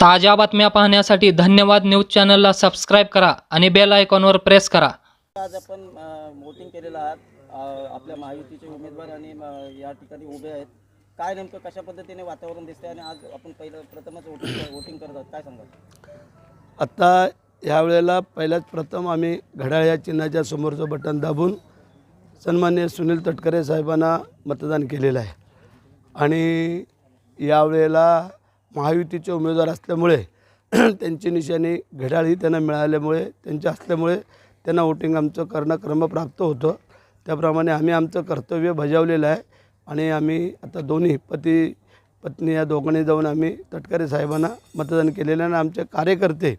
ताज्या बातम्या पाहण्यासाठी धन्यवाद न्यूज चॅनलला सबस्क्राईब करा आणि बेल आयकॉनवर प्रेस करा. आज आपण वोटिंग केलेलं आहात. आपल्या महायुतीचे उमेदवार आणि या ठिकाणी उभे आहेत. काय नेमकं कशा पद्धतीने वातावरण दिसते आणि आज आपण पहिलं प्रथमच वोटिंग वोटिंग करत आहोत. काय सांगाल? आत्ता यावेळेला पहिल्याच प्रथम आम्ही घड्याळ या चिन्हाच्या समोरचं बटन दाबून सन्मान्य सुनील तटकरे साहेबांना मतदान केलेलं आहे. आणि यावेळेला महायुतीचे उमेदवार असल्यामुळे त्यांची निशाणी घड्याळही त्यांना मिळाल्यामुळे त्यांच्या असल्यामुळे त्यांना वोटिंग आमचं करणं क्रमप्राप्त होतं. त्याप्रमाणे आम्ही आमचं कर्तव्य बजावलेलं आहे आणि आम्ही आता दोन्ही पती पत्नी या दोघांनी जाऊन आम्ही तटकरे साहेबांना मतदान केलेलं आणि आमचे कार्यकर्ते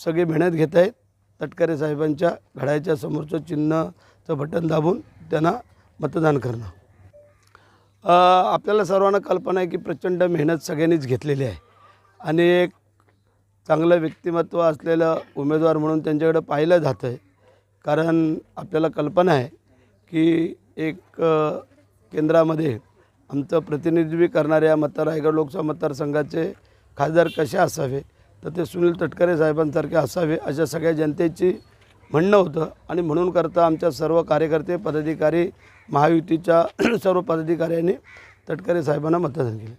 सगळे मेहनत घेत आहेत. तटकरे साहेबांच्या घड्याच्या समोरचं चिन्हचं बटन दाबून त्यांना मतदान करणं. आपल्याला सर्वांना कल्पना आहे की प्रचंड मेहनत सगळ्यांनीच घेतलेली आहे. आणि एक चांगलं व्यक्तिमत्व असलेलं उमेदवार म्हणून त्यांच्याकडे पाहिलं जातं आहे. कारण आपल्याला कल्पना आहे की एक केंद्रामध्ये आमचं प्रतिनिधित्व करणाऱ्या मतदार रायगड लोकसभा मतदारसंघाचे खासदार कसे असावे? तर ते सुनील तटकरे साहेबांसारखे असावे अशा सगळ्या जनतेची म्हणणं होतं. आणि म्हणून करता आमच्या सर्व कार्यकर्ते पदाधिकारी महायुतीच्या सर्व पदाधिकाऱ्यांनी तटकरे साहेबांना मतदान केले.